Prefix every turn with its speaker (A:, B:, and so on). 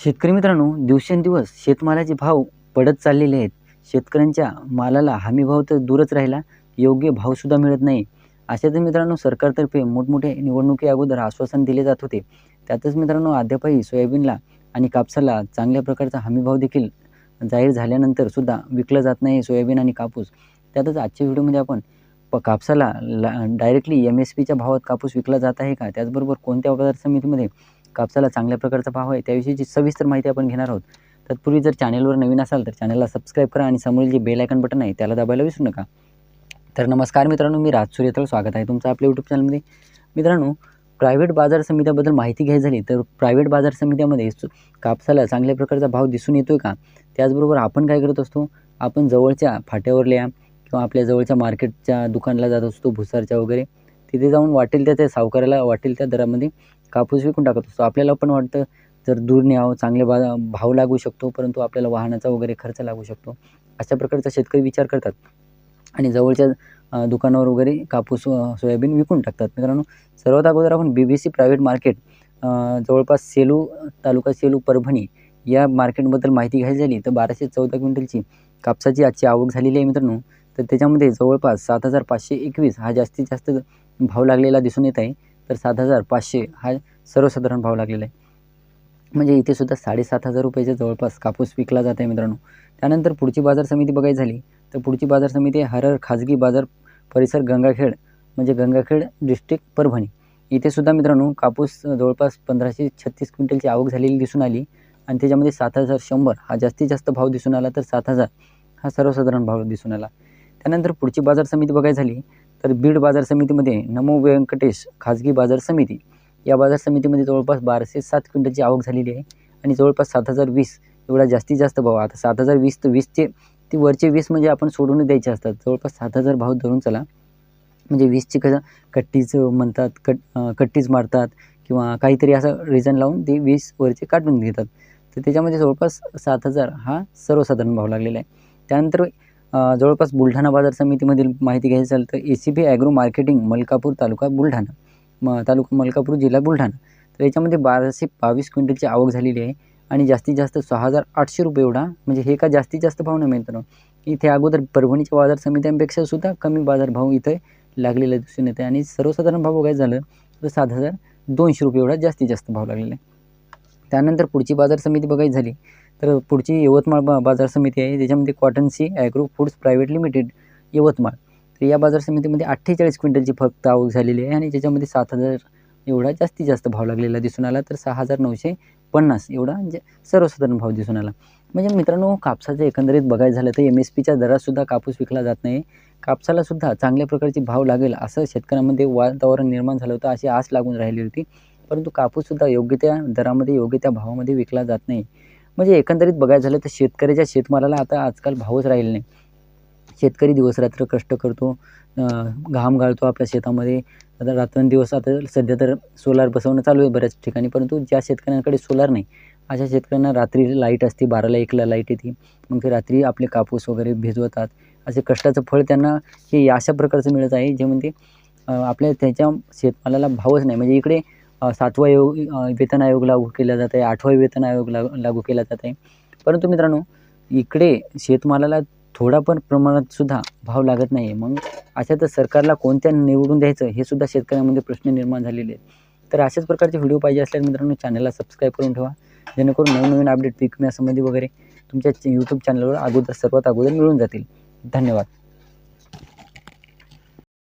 A: शेतकरी मित्रांनो दिवसेंदिवस शेतमालाचे भाव पडत चाललेले आहेत. शेतकऱ्यांच्या मालाला हमीभाव तर दूरच राहिला योग्य भावसुद्धा मिळत नाही. अशातच मित्रांनो सरकारतर्फे मोठमोठे निवडणुकी अगोदर आश्वासन दिले जात होते. त्यातच मित्रांनो अद्यापही सोयाबीनला आणि कापसाला चांगल्या प्रकारचा हमीभाव देखील जाहीर झाल्यानंतर सुद्धा विकलं जात नाही सोयाबीन आणि कापूस. त्यातच आजच्या व्हिडिओमध्ये आपण प कापसाला ला डायरेक्टली एम एस पीच्या भावात कापूस विकला जात आहे का? त्याचबरोबर कोणत्या बाजार समितीमध्ये कापसाला चांगल्या प्रकारचा भाव आहे त्याविषयीची सविस्तर माहिती आपण घेणार आहोत तत्पूर्वी जर चॅनलवर नवीन असाल तर चॅनलला सबस्क्राईब करा आणि समोरील जे बेल आयकन बटन आहे त्याला दाबायला विसरू नका. तर नमस्कार मित्रांनो मी राज सूर्यतळ स्वागत आहे तुमचं आपल्या यूट्यूब चॅनलमध्ये मित्रांनो प्रायव्हेट बाजार समित्याबद्दल माहिती घ्यायची झाली तर प्रायव्हेट बाजार समित्यामध्ये सु- कापसाला चांगल्या प्रकारचा भाव दिसून येतो आहे का? त्याचबरोबर आपण काय करत असतो? आपण जवळच्या फाट्यावरल्या किंवा आपल्या जवळच्या मार्केटच्या दुकानला जात असतो भुसारच्या वगैरे. तिथे जाऊन वाटेल त्या त्या सावकाराला वाटेल त्या दरामध्ये कापूस विकून टाकत असतो. आपल्याला पण वाटतं जर दूर न्यावं चांगले बा भाव लागू शकतो परंतु आपल्याला वाहनाचा वगैरे खर्च लागू शकतो. अशा प्रकारचा शेतकरी विचार करतात. आणि जवळच्या दुकानावर वगैरे कापूस सोयाबीन विकून टाकतात. मित्रांनो सर्वात अगोदर आपण B B C private market जवळपास सेलू तालुका सेलू परभणी या मार्केटबद्दल माहिती घ्यायची झाली तर बाराशे चौदा क्विंटलची कापसाची आजची आवक झालेली आहे मित्रांनो. तर त्याच्यामध्ये जवळपास सात हजार पाचशे एकवीस हा जास्तीत जास्त भाव लागलेला दिसून येत आहे. तर सात हजार पाचशे हा सर्वसाधारण भाव लागलेला आहे. म्हणजे इथे सुद्धा साडेसात हजार रुपयाच्या जवळपास कापूस विकला जात आहे मित्रांनो. त्यानंतर पुढची बाजार समिती बघायची झाली तर पुढची बाजार समिती हरर खाजगी बाजार परिसर गंगाखेड म्हणजे गंगाखेड डिस्ट्रिक्ट परभणी. इथे सुद्धा मित्रांनो कापूस जवळपास पंधराशे छत्तीस क्विंटलची आवक झालेली दिसून आली आणि त्याच्यामध्ये सात हजार शंभर हा जास्तीत जास्त भाव दिसून आला तर सात हजार हा सर्वसाधारण भाव दिसून आला. त्यानंतर पुढची बाजार समिती बघायची झाली तर बीड बाजार समितीमध्ये नमो व्यंकटेश खाजगी बाजार समिती. या बाजार समितीमध्ये जवळपास बाराशे सात क्विंटलची आवक झालेली आहे आणि जवळपास सात हजार वीस एवढा जास्तीत जास्त भाव. आता सात हजार वीस तर वीसचे ती वरचे वीस म्हणजे आपण सोडून द्यायचे असतात. जवळपास सात हजार भाव धरून चला. म्हणजे वीसची कसं कट्टीच म्हणतात कट कट्टीच मारतात किंवा काहीतरी असं रिझन लावून ते वीस वरचे काढून घेतात. तर त्याच्यामध्ये जवळपास सात हजार हा सर्वसाधारण भाव लागलेला आहे. त्यानंतर जवळपास बुलढाणा बाजार समितीमधील माहिती घ्यायची झालं तर A C B agro marketing Malkapur taluka Buldhana. म तालुका मलकापूर जिल्हा बुलढाणा. तर याच्यामध्ये बाराशे बावीस क्विंटलची आवक झालेली आहे आणि जास्तीत जास्त सहा हजार आठशे रुपये एवढा म्हणजे हे का जास्तीत जास्त भाव नाही मिळतो इथे अगोदर परभणीच्या बाजार समित्यांपेक्षा सुद्धा कमी बाजारभाव इथे लागलेला दिसून येते आणि सर्वसाधारण भाव बघायचं झालं तर सात हजार दोनशे रुपये एवढा जास्तीत जास्त भाव लागलेला आहे. त्यानंतर पुढची बाजार समिती बघायची झाली तर पुढची यवतमाळ बा बाजार समिती आहे त्याच्यामध्ये cotton C agro foods private limited Yavatmal. तर या बाजार समितीमध्ये अठ्ठेचाळीस क्विंटलची फक्त आवक झालेली आहे आणि ज्याच्यामध्ये सात हजार एवढा जास्तीत जास्त भाव लागलेला दिसून आला तर सहा हजार नऊशे पन्नास एवढा म्हणजे सर्वसाधारण भाव दिसून आला. म्हणजे मित्रांनो कापसाचं एकंदरीत बघायचं झालं तर एम एस पीच्या दरातसुद्धा कापूस विकला जात नाही. कापसालासुद्धा चांगल्या प्रकारचे भाव लागेल असं शेतकऱ्यांमध्ये वातावरण निर्माण झालं होतं अशी आस लागून राहिली होती. परंतु कापूससुद्धा योग्य त्या दरामध्ये योग्य त्या भावामध्ये विकला जात नाही. म्हणजे एकंदरीत बघायचं झालं तर शेतकऱ्याच्या शेतमालाला आता आजकाल भावच राहिला नाही. शेतकरी दिवसरात्र कष्ट करतो घाम गाळतो आपल्या शेतामध्ये. आता रात्रंदिवस आता सध्या तर सोलार बसवणं चालू आहे बऱ्याच ठिकाणी परंतु ज्या शेतकऱ्यांकडे सोलार नाही अशा शेतकऱ्यांना रात्री लाइट असते बाराला एकला लाइट येते. मग ते रात्री आपले कापूस वगैरे भिजवतात. असे कष्टाचं फळ त्यांना हे अशा प्रकारचं मिळत आहे जे म्हणजे आपल्या त्याच्या शेतमालाला भावच नाही. म्हणजे इकडे सातवा आयोग वेतन आयोग लागू केला जात आहे. आठवा वेतन आयोग लागू लागू केला जात आहे. परंतु मित्रांनो इकडे शेतमालाला थोडा पण प्रमाणात सुद्धा भाव लागत नाही मग अशातच सरकारला कोणत्या निवडून द्यायचं हे सुद्धा शेतकऱ्यांमध्ये प्रश्न निर्माण झालेले आहेत. तर अशाच प्रकारचे व्हिडिओ पाहिजे असल्यास मित्रांनो चॅनलला सबस्क्राईब करून ठेवा. जेणेकरून नवीन नवीन अपडेट पीक विम्यासंबंधी वगैरे तुमच्या यूट्यूब चॅनलवर अगोदर सर्वात अगोदर मिळून जातील. धन्यवाद.